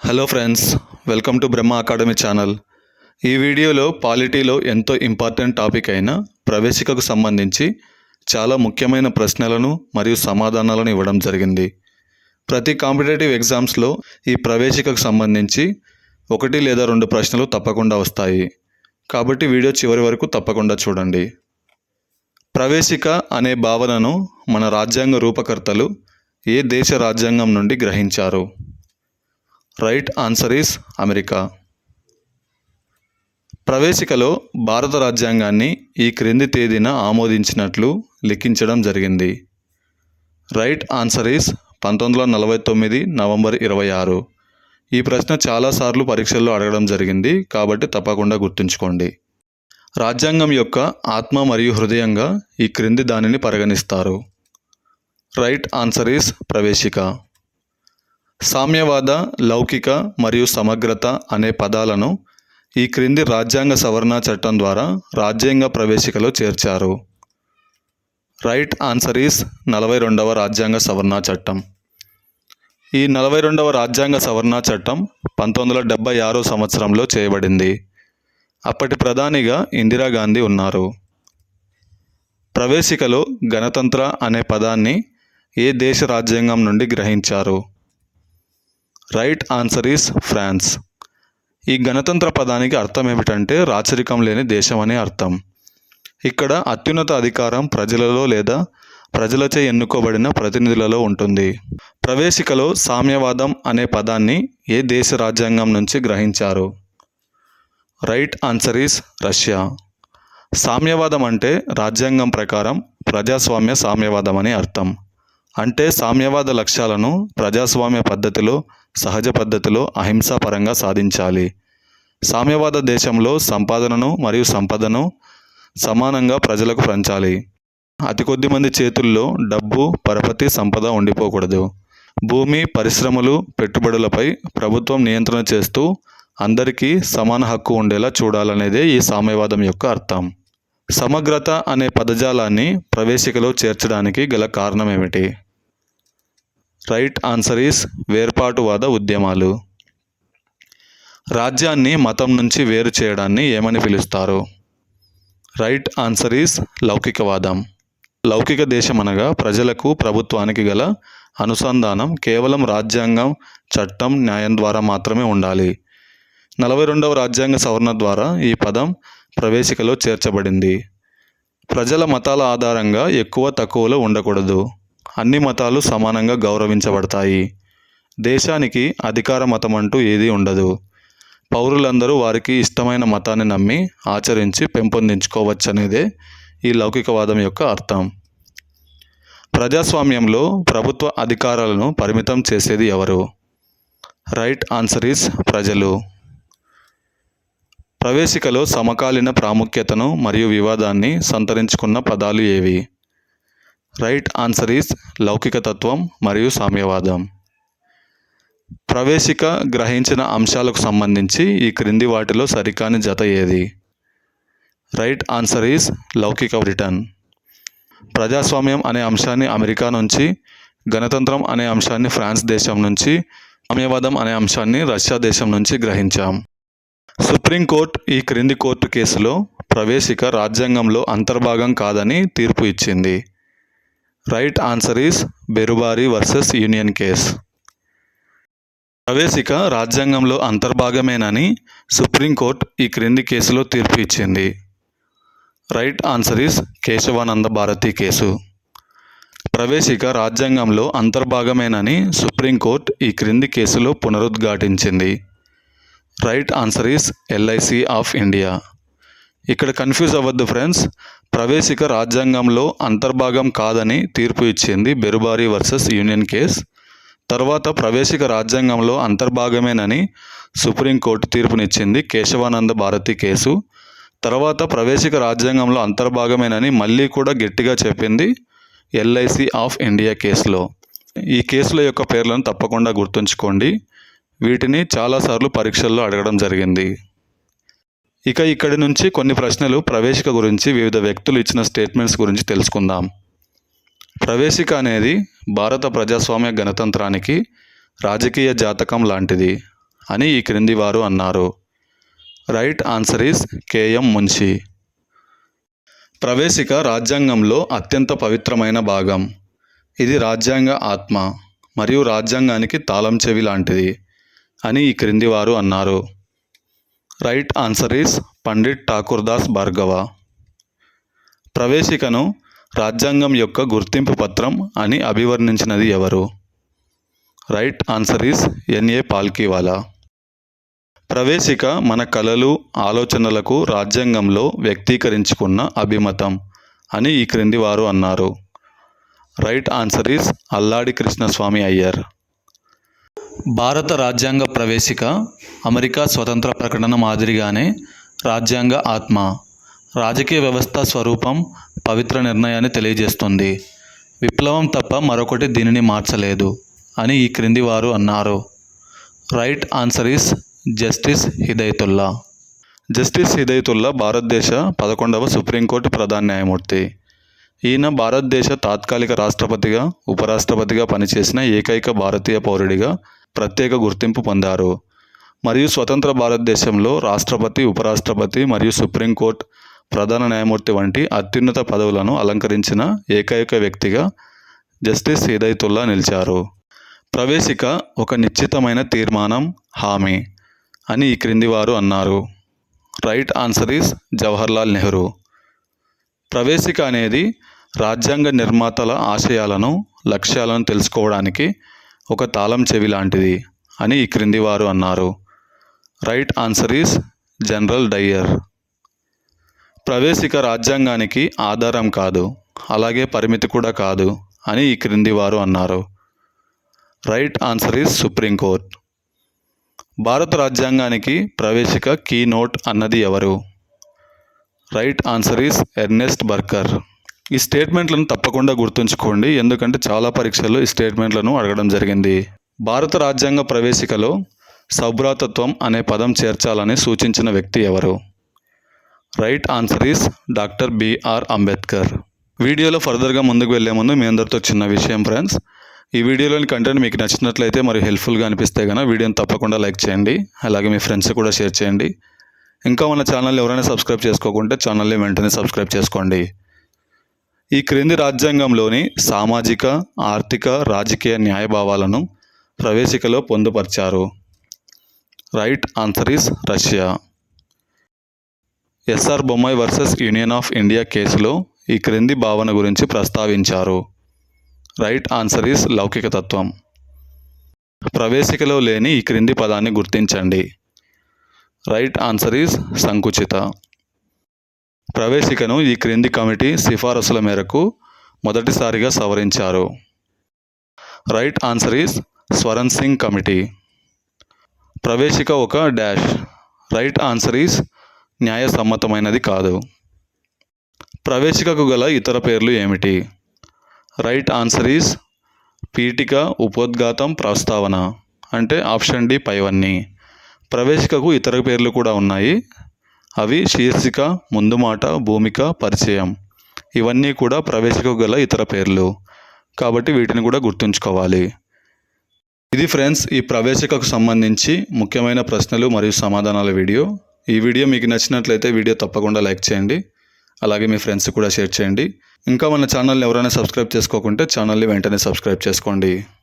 Hello friends welcome to Brahma academy channel ఈ వీడియోలో పాలిటీలో ఎంతో ఇంపార్టెంట్ టాపిక్ అయిన ప్రవేశికకు సంబంధించి చాలా ముఖ్యమైన ప్రశ్నలను మరియు సమాధానాలను ఇవ్వడం జరిగింది. ప్రతి కాంపిటేటివ్ ఎగ్జామ్స్లో ఈ ప్రవేశికకు సంబంధించి ఒకటి లేదా రెండు ప్రశ్నలు తప్పకుండా వస్తాయి. కాబట్టి వీడియో చివరి వరకు తప్పకుండా చూడండి. ప్రవేశిక అనే భావనను మన రాజ్యాంగ రూపకర్తలు ఏ దేశ రాజ్యాంగం నుండి గ్రహించారు? Right answer is America. ప్రవేశికలో భారత రాజ్యాంగాన్ని ఈ క్రింది తేదీన ఆమోదించినట్లు లిఖించడం జరిగింది. రైట్ ఆన్సర్ ఈస్ పంతొమ్మిది వందల నలభై తొమ్మిది నవంబర్ ఇరవై ఆరు. ఈ ప్రశ్న చాలాసార్లు పరీక్షల్లో అడగడం జరిగింది కాబట్టి తప్పకుండా గుర్తుంచుకోండి. రాజ్యాంగం యొక్క ఆత్మ మరియు హృదయంగా ఈ క్రింది దానిని పరిగణిస్తారు. రైట్ ఆన్సర్ ఈస్ ప్రవేశిక. సామ్యవాద లౌకిక మరియు సమగ్రత అనే పదాలను ఈ క్రింది రాజ్యాంగ సవరణ చట్టం ద్వారా రాజ్యాంగ ప్రవేశికలో చేర్చారు. రైట్ ఆన్సర్ ఈస్ నలభై రెండవ రాజ్యాంగ సవరణ చట్టం. ఈ నలభై రెండవ రాజ్యాంగ సవరణ చట్టం పంతొమ్మిది వందల డెబ్బై ఆరో సంవత్సరంలో చేయబడింది. అప్పటి ప్రధానిగా ఇందిరాగాంధీ ఉన్నారు. ప్రవేశికలో గణతంత్ర అనే పదాన్ని ఏ దేశ రాజ్యాంగం నుండి గ్రహించారు? Right answer is France. ఈ గణతంత్ర పదానికి అర్థం ఏమిటంటే రాచరికం లేని దేశం అనే అర్థం. ఇక్కడ అత్యున్నత అధికారం ప్రజలలో లేదా ప్రజలచే ఎన్నుకోబడిన ప్రతినిధులలో ఉంటుంది. ప్రవేశికలో సామ్యవాదం అనే పదాన్ని ఏ దేశ రాజ్యాంగం నుంచి గ్రహించారు? Right answer is Russia. సామ్యవాదం అంటే రాజ్యాంగం ప్రకారం ప్రజాస్వామ్య సామ్యవాదం అని అర్థం. అంటే సామ్యవాద లక్ష్యాలను ప్రజాస్వామ్య పద్ధతిలో సహజ పద్ధతిలో అహింసాపరంగా సాధించాలి. సామ్యవాద దేశంలో సంపాదనను మరియు సంపదను సమానంగా ప్రజలకు పంచాలి. అతి కొద్ది మంది చేతుల్లో డబ్బు పరపతి సంపద ఉండిపోకూడదు. భూమి పరిశ్రమలు పెట్టుబడులపై ప్రభుత్వం నియంత్రణ చేస్తూ అందరికీ సమాన హక్కు ఉండేలా చూడాలనేదే ఈ సామ్యవాదం యొక్క అర్థం. సమగ్రత అనే పదజాలాన్ని ప్రవేశికలో చేర్చడానికి గల కారణం ఏమిటి? రైట్ ఆన్సర్ ఈస్ వేర్పాటువాద ఉద్యమాలు. రాజ్యాన్ని మతం నుంచి వేరు చేయడాన్ని ఏమని పిలుస్తారు? రైట్ ఆన్సర్ ఈస్ లౌకికవాదం. లౌకిక దేశం అనగా ప్రజలకు ప్రభుత్వానికి గల అనుసంధానం కేవలం రాజ్యాంగం చట్టం న్యాయం ద్వారా మాత్రమే ఉండాలి. నలభై రెండవ రాజ్యాంగ సవరణ ద్వారా ఈ పదం ప్రవేశికలో చేర్చబడింది. ప్రజల మతాల ఆధారంగా ఎక్కువ తక్కువలో ఉండకూడదు. అన్ని మతాలు సమానంగా గౌరవించబడతాయి. దేశానికి అధికార మతం అంటూ ఏదీ ఉండదు. పౌరులందరూ వారికి ఇష్టమైన మతాన్ని నమ్మి ఆచరించి పెంపొందించుకోవచ్చనేదే ఈ లౌకికవాదం యొక్క అర్థం. ప్రజాస్వామ్యంలో ప్రభుత్వ అధికారాలను పరిమితం చేసేది ఎవరు? రైట్ ఆన్సర్ ఈస్ ప్రజలు. ప్రవేశికలో సమకాలీన ప్రాముఖ్యతను మరియు వివాదాన్ని సంతరించుకున్న పదాలు ఏవి? రైట్ ఆన్సర్ ఈస్ లౌకిక తత్వం మరియు సామ్యవాదం. ప్రవేశిక గ్రహించిన అంశాలకు సంబంధించి ఈ క్రింది వాటిలో సరికాని జత ఏది? రైట్ ఆన్సర్ ఈస్ లౌకిక బ్రిటన్ ప్రజాస్వామ్యం అనే అంశాన్ని అమెరికా నుంచి గణతంత్రం అనే అంశాన్ని ఫ్రాన్స్ దేశం నుంచి సామ్యవాదం అనే అంశాన్ని రష్యా దేశం నుంచి గ్రహించాం. సుప్రీంకోర్టు ఈ క్రింది కోర్టు కేసులో ప్రవేశిక రాజ్యాంగంలో అంతర్భాగం కాదని తీర్పు ఇచ్చింది. Right answer is Berubari versus union case ప్రవేశిక రాజ్యాంగంలో అంతర్భాగమేనని సుప్రీంకోర్టు ఈ క్రింది కేసులో తీర్పు ఇచ్చింది. Right answer is Kesavananda Bharati case ప్రవేశిక రాజ్యాంగంలో అంతర్భాగమేనని సుప్రీంకోర్టు ఈ క్రింది కేసులో పునరుద్ఘాటించింది. Right answer is LIC of India ఇక్కడ కన్ఫ్యూజ్ అవ్వద్దు ఫ్రెండ్స్ ప్రవేశిక రాజ్యాంగంలో అంతర్భాగం కాదని తీర్పు ఇచ్చింది బెరుబారి వర్సెస్ యూనియన్ కేస్. తర్వాత ప్రవేశిక రాజ్యాంగంలో అంతర్భాగమేనని సుప్రీంకోర్టు తీర్పునిచ్చింది కేశవానంద భారతి కేసు. తర్వాత ప్రవేశిక రాజ్యాంగంలో అంతర్భాగమేనని మళ్ళీ కూడా గట్టిగా చెప్పింది ఎల్ఐసి ఆఫ్ ఇండియా కేసులో. ఈ కేసుల యొక్క పేర్లను తప్పకుండా గుర్తుంచుకోండి. వీటిని చాలాసార్లు పరీక్షల్లో అడగడం జరిగింది. ఇక ఇక్కడి నుంచి కొన్ని ప్రశ్నలు ప్రవేశిక గురించి వివిధ వ్యక్తులు ఇచ్చిన స్టేట్మెంట్స్ గురించి తెలుసుకుందాం. ప్రవేశిక అనేది భారత ప్రజాస్వామ్య గణతంత్రానికి రాజకీయ జాతకం లాంటిది అని ఈ క్రింది వారు అన్నారు. Right answer is K M Munshi. ప్రవేశిక రాజ్యాంగంలో అత్యంత పవిత్రమైన భాగం. ఇది రాజ్యాంగ ఆత్మ మరియు రాజ్యాంగానికి తాళం చెవి లాంటిది అని ఈ క్రింది వారు అన్నారు. Right answer is Pandit Thakurdas Bhargava. ప్రవేశికను రాజ్యాంగం యొక్క గుర్తింపు పత్రం అని అభివర్ణించినది ఎవరు? Right answer is N A Palkhivala. ప్రవేశిక మన కళలు ఆలోచనలకు రాజ్యాంగంలో వ్యక్తీకరించుకున్న అభిమతం అని ఈ క్రింది వారు అన్నారు. Right answer is Alladi Krishnaswami Ayyar. భారత రాజ్యాంగ ప్రవేశిక అమెరికా స్వతంత్ర ప్రకటన మాదిరిగానే రాజ్యాంగ ఆత్మ రాజకీయ వ్యవస్థ స్వరూపం పవిత్ర నిర్ణయాన్ని తెలియజేస్తుంది. విప్లవం తప్ప మరొకటి దీనిని మార్చలేదు అని ఈ క్రింది వారు అన్నారు. Right answer is justice Hidayatullah. Justice Hidayatullah భారతదేశ పదకొండవ సుప్రీంకోర్టు ప్రధాన న్యాయమూర్తి. ఈయన భారతదేశ తాత్కాలిక రాష్ట్రపతిగా ఉపరాష్ట్రపతిగా పనిచేసిన ఏకైక భారతీయ పౌరుడిగా ప్రత్యేక గుర్తింపు పొందారు. మరియు స్వతంత్ర భారతదేశంలో రాష్ట్రపతి ఉపరాష్ట్రపతి మరియు సుప్రీంకోర్టు ప్రధాన న్యాయమూర్తి వంటి అత్యున్నత పదవులను అలంకరించిన ఏకైక వ్యక్తిగా జస్టిస్ హిదయతుల్లా నిలిచారు. ప్రవేశిక ఒక నిశ్చితమైన తీర్మానం హామీ అని ఈ క్రింది వారు అన్నారు. Right answer is Jawaharlal Nehru. ప్రవేశిక అనేది రాజ్యాంగ నిర్మాతల ఆశయాలను లక్ష్యాలను తెలుసుకోవడానికి ఒక తాళం చెవి లాంటిది అని ఈ క్రింది వారు అన్నారు. Right answer is general Dyer. ప్రవేశిక రాజ్యాంగానికి ఆధారం కాదు అలాగే పరిమితి కూడా కాదు అని ఈ క్రింది వారు అన్నారు. రైట్ ఆన్సర్ ఈస్ సుప్రీంకోర్ట్ భారత రాజ్యాంగానికి ప్రవేశిక కీ నోట్ అన్నది ఎవరు? Right answer is Ernest Barker. ఈ స్టేట్మెంట్లను తప్పకుండా గుర్తుంచుకోండి. ఎందుకంటే చాలా పరీక్షల్లో ఈ స్టేట్మెంట్లను అడగడం జరిగింది. భారత రాజ్యాంగ ప్రవేశికలో సౌభ్రాతత్వం అనే పదం చేర్చాలని సూచించిన వ్యక్తి ఎవరు? Right answer is doctor B R Ambedkar. వీడియోలో ఫర్దర్గా ముందుకు వెళ్ళే ముందు మీ అందరితో చిన్న విషయం ఫ్రెండ్స్. ఈ వీడియోలోని కంటెంట్ మీకు నచ్చినట్లయితే మరియు హెల్ప్ఫుల్గా అనిపిస్తే కనుక వీడియోని తప్పకుండా లైక్ చేయండి. అలాగే మీ ఫ్రెండ్స్ కూడా షేర్ చేయండి. ఇంకా మన ఛానల్ ఎవరైనా సబ్స్క్రైబ్ చేసుకోకుంటే ఛానల్ని వెంటనే సబ్స్క్రైబ్ చేసుకోండి. ఈ క్రింది రాజ్యాంగంలోని సామాజిక ఆర్థిక రాజకీయ న్యాయభావాలను ప్రవేశికలో పొందుపరిచారు. Right answer is Russia. S R Bommai versus union of India కేసులో ఈ క్రింది భావన గురించి ప్రస్తావించారు. రైట్ ఆన్సర్ ఈస్ లౌకిక తత్వం. ప్రవేశికలో లేని ఈ క్రింది పదాన్ని గుర్తించండి. రైట్ ఆన్సర్ ఈస్ సంకుచిత. ప్రవేశికను ఈ క్రింది కమిటీ సిఫారసుల మేరకు మొదటిసారిగా సవరించారు. Right answer is Swaran Singh committee. ప్రవేశిక ఒక డాష్. రైట్ ఆన్సర్ ఈస్ న్యాయసమ్మతమైనది కాదు. ప్రవేశికకు గల ఇతర పేర్లు ఏమిటి? రైట్ ఆన్సర్ ఈస్ పీఠిక ఉపోద్ఘాతం ప్రస్తావన అంటే ఆప్షన్ డి పైవన్నీ. ప్రవేశికకు ఇతర పేర్లు కూడా ఉన్నాయి. అవి శీర్షిక ముందు మాట భూమిక పరిచయం. ఇవన్నీ కూడా ప్రవేశిక గల ఇతర పేర్లు. కాబట్టి వీటిని కూడా గుర్తుంచుకోవాలి. ఇది ఫ్రెండ్స్ ఈ ప్రవేశికకు సంబంధించి ముఖ్యమైన ప్రశ్నలు మరియు సమాధానాల వీడియో. ఈ వీడియో మీకు నచ్చినట్లయితే వీడియో తప్పకుండా లైక్ చేయండి. అలాగే మీ ఫ్రెండ్స్ కూడా షేర్ చేయండి. ఇంకా మన ఛానల్ని ఎవరైనా సబ్స్క్రైబ్ చేసుకోకుంటే ఛానల్ని వెంటనే సబ్స్క్రైబ్ చేసుకోండి.